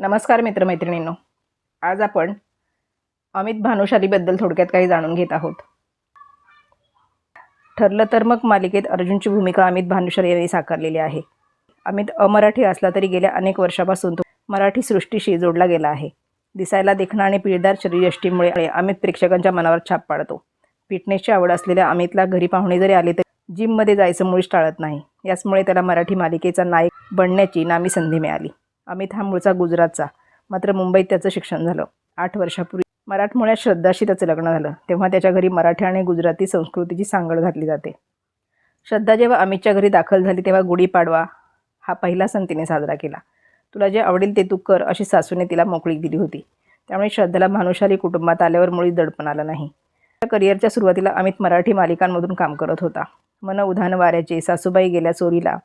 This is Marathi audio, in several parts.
नमस्कार मित्रमैत्रिणींनो. आज आपण अमित भानुशालीबद्दल थोडक्यात काही जाणून घेत आहोत. ठरलं तर मग मालिकेत अर्जुनची भूमिका अमित भानुशाली यांनी साकारलेली आहे. अमित अमराठी असला तरी गेल्या अनेक वर्षापासून तो मराठी सृष्टीशी जोडला गेला आहे. दिसायला देखणं आणि पिळदार शरीरयष्टीमुळे अमित प्रेक्षकांच्या मनावर छाप पाडतो. फिटनेसची आवड असलेल्या अमितला घरी पाहुणे जरी आले तरी जिममध्ये जायचं मुळीच टाळत नाही. याचमुळे त्याला मराठी मालिकेचा नायक बनण्याची नामी संधी मिळाली. अमित हा मूळचा गुजरातचा. मात्र मुंबईत त्याचं शिक्षण झालं. आठ वर्षापूर्वी मराठमोळ्या श्रद्धाशी त्याचं लग्न झालं. तेव्हा त्याच्या घरी मराठी आणि गुजराती संस्कृतीची सांगड घातली जाते. श्रद्धा जेव्हा अमितच्या घरी दाखल झाली तेव्हा गुढीपाडवा हा पहिला सण तिने साजरा केला. तुला जे आवडेल ते तू कर अशी सासूने तिला मोकळीक दिली होती. त्यामुळे श्रद्धाला भानुशाली कुटुंबात आल्यावर मुळीच दडपण आलं नाही. त्या करिअरच्या सुरुवातीला अमित मराठी मालिकांमधून काम करत होता. मन उधाण वाऱ्याचे सासूबाई गेल्या चोरीला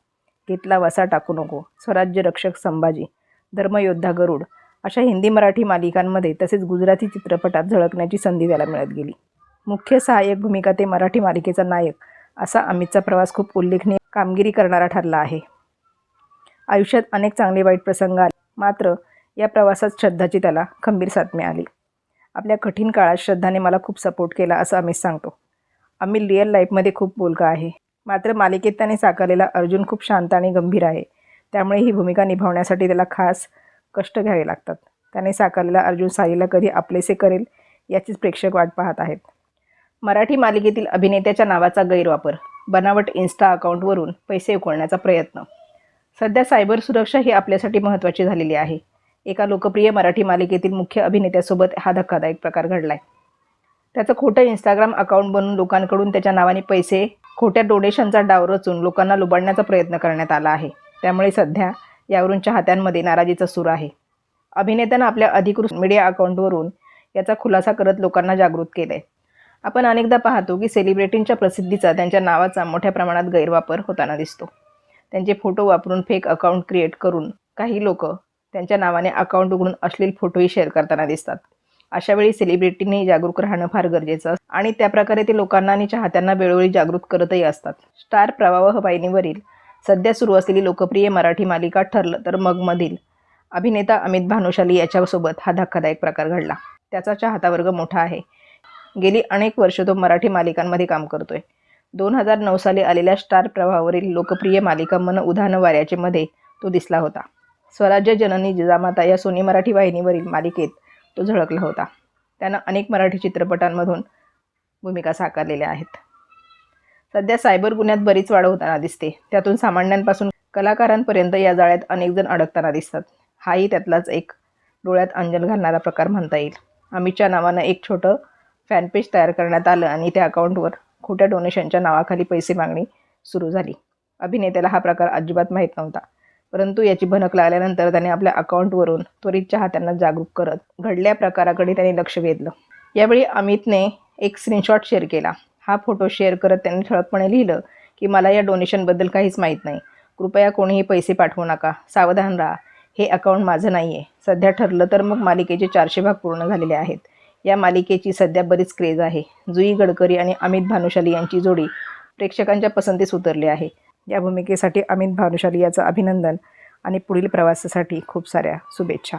घेतला वसा टाकू नको स्वराज्य रक्षक संभाजी धर्मयोद्धा गरुड अशा हिंदी मराठी मालिकांमध्ये तसेच गुजराती चित्रपटात झळकण्याची संधी त्याला मिळत गेली. मुख्य सहाय्यक भूमिका ते मराठी मालिकेचा नायक असा अमितचा प्रवास खूप उल्लेखनीय कामगिरी करणारा ठरला आहे. आयुष्यात अनेक चांगले वाईट प्रसंग आले मात्र या प्रवासात श्रद्धाची त्याला खंबीर साथ मिळाली आपल्या कठीण काळात श्रद्धाने मला खूप सपोर्ट केला असं अमित सांगतो. अमित रिअल लाईफमध्ये खूप बोलका आहे. मात्र मालिकेत त्याने साकारलेला अर्जुन खूप शांत आणि गंभीर आहे. त्यामुळे ही भूमिका निभावण्यासाठी त्याला खास कष्ट घ्यावे लागतात. त्याने साकारलेला अर्जुन साईला कधी आपलेसे करेल याचीच प्रेक्षक वाट पाहत आहेत. मराठी मालिकेतील अभिनेत्याच्या नावाचा गैरवापर बनावट इन्स्टा अकाउंटवरून पैसे उकळण्याचा प्रयत्न. सध्या सायबर सुरक्षा ही आपल्यासाठी महत्त्वाची झालेली आहे. एका लोकप्रिय मराठी मालिकेतील मुख्य अभिनेत्यासोबत हा धक्कादायक प्रकार घडलाय. त्याचं खोटं इंस्टाग्राम अकाउंट बनवून लोकांकडून त्याच्या नावाने पैसे खोट्या डोनेशनचा डाव रचून लोकांना लुबाडण्याचा प्रयत्न करण्यात आला आहे. त्यामुळे सध्या यावरून चाहत्यांमध्ये नाराजीचा सूर आहे. अभिनेत्यानं आपल्या अधिकृत मीडिया अकाउंटवरून याचा खुलासा करत लोकांना जागृत केलं आहे आपण अनेकदा पाहतो की सेलिब्रिटींच्या प्रसिद्धीचा त्यांच्या नावाचा मोठ्या प्रमाणात गैरवापर होताना दिसतो. त्यांचे फोटो वापरून फेक अकाउंट क्रिएट करून काही लोक त्यांच्या नावाने अकाउंट उघडून अश्लील फोटोही शेअर करताना दिसतात. अशावेळी सेलिब्रिटींनी जागरूक राहणं फार गरजेचं असतं आणि त्याप्रकारे ते लोकांना आणि चाहत्यांना वेळोवेळी जागृत करतही असतात. स्टार प्रवाह वाहिनीवरील सध्या सुरू असलेली लोकप्रिय मराठी मालिका ठरलं तर मगमधील अभिनेता अमित भानुशाली याच्यासोबत हा धक्कादायक प्रकार घडला. त्याचा चाहता वर्ग मोठा आहे. गेली अनेक वर्ष तो मराठी मालिकांमध्ये काम करतोय. दोन हजार नऊ साली आलेल्या स्टार प्रवाहावरील लोकप्रिय मालिका मन उधान वाऱ्याचे मध्ये तो दिसला होता. स्वराज्य जननी जिजामाता या सोनी मराठी वाहिनीवरील मालिकेत तो झळकला होता. त्यानं अनेक मराठी चित्रपटांमधून भूमिका साकारलेल्या आहेत. सध्या सायबर गुन्ह्यात बरीच वाढ होताना दिसते. त्यातून सामान्यांपासून कलाकारांपर्यंत या जाळ्यात अनेक जण अडकताना दिसतात. हाही त्यातलाच एक डोळ्यात अंजन घालणारा प्रकार म्हणता येईल. अमितच्या नावानं एक छोटं फॅनपेज तयार करण्यात आलं आणि त्या अकाउंटवर खोट्या डोनेशनच्या नावाखाली पैसे मागणी सुरू झाली. अभिनेत्याला हा प्रकार अजिबात माहीत नव्हता. परंतु याची भनक लागल्यानंतर त्याने आपल्या अकाउंटवरून त्वरित चाहत्यांना जागरूक करत घडल्या प्रकाराकडे त्याने लक्ष वेधलं. यावेळी अमितने एक स्क्रीनशॉट शेअर केला. हा फोटो शेअर करत त्यांनी ठळकपणे लिहिलं की मला या डोनेशनबद्दल काहीच माहीत नाही. कृपया कोणीही पैसे पाठवू नका. सावधान राहा. हे अकाउंट माझं नाही आहे सध्या ठरलं तर मग मालिकेचे चारशे भाग पूर्ण झालेले आहेत. या मालिकेची सध्या बरीच क्रेज आहे. जुई गडकरी आणि अमित भानुशाली यांची जोडी प्रेक्षकांच्या पसंतीस उतरली आहे. या भूमिकेसाठी अमित भानुशाली याचं अभिनंदन आणि पुढील प्रवासासाठी खूप साऱ्या शुभेच्छा.